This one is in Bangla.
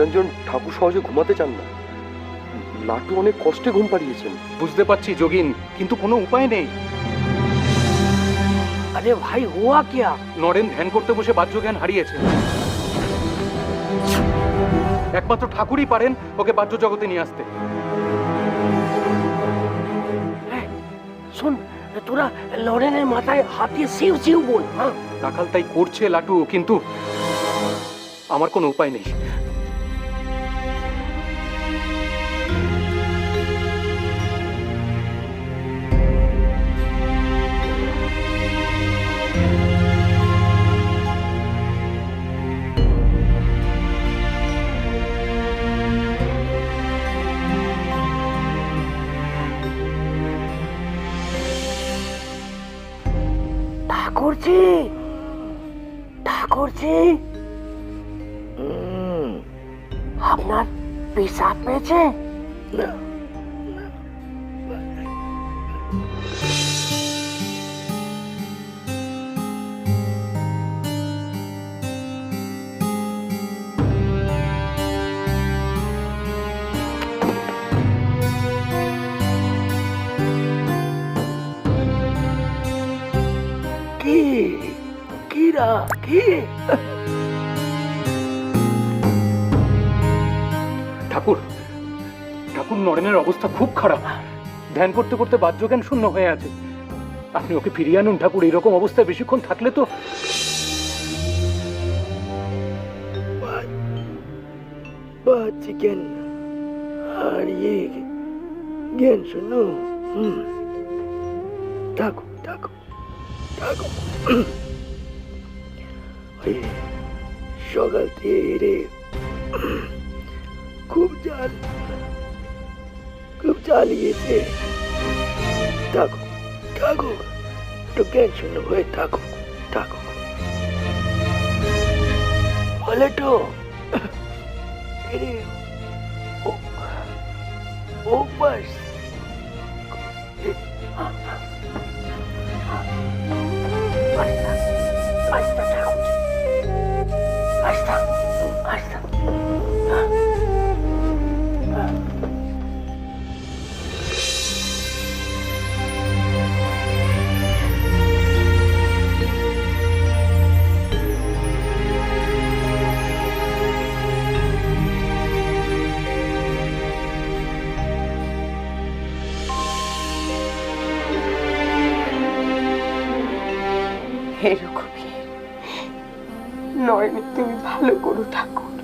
নিরঞ্জন ঠাকুর সহজে ঘুমাতে চান না। লাটু অনেক কষ্টে ঘুম পাড়িয়েছেন। বুঝতে পারছি যোগিন কিন্তু কোনো উপায় নেই। আরে ভাই হোয়া কিয়া? নরেন ধ্যান করতে বসে বাহ্য জ্ঞান হারিয়েছে একমাত্র ঠাকুরই পারেন ওকে বাহ্য জগতে নিয়ে আসতে। হ্যাঁ, শোন তোরা লরেনের মাথায় হাতিয়ে সিউ সিউ বল হ্যাঁ? রাখাল তাই করছে লাটু কিন্তু আমার কোনো উপায় নেই। ঠাকুরজি ঠাকুরজি আপনার পেশাব পেয়েছে? কি কিরা কি? ঠাকুর ঠাকুর নরেনের অবস্থা খুব খারাপ। ধ্যান করতে করতে বাহ্য জ্ঞান শূন্য হয়ে আছে। আপনি ওকে ফিরিয়ে আনুন ঠাকুর এরকম অবস্থায় বেশিক্ষণ থাকলে তো জ্ঞান হারিয়ে জ্ঞান শোনো হুম। থাকো ওই সকাল থেকে খুব জাল, খুব জ্বালিয়েছে থাকো থাকো, একটু জ্ঞান হয়ে থাকো থাকো। বলে তো, এরে ও ও হে রকমের নয়নে তুমি ভালো করো ঠাকুর।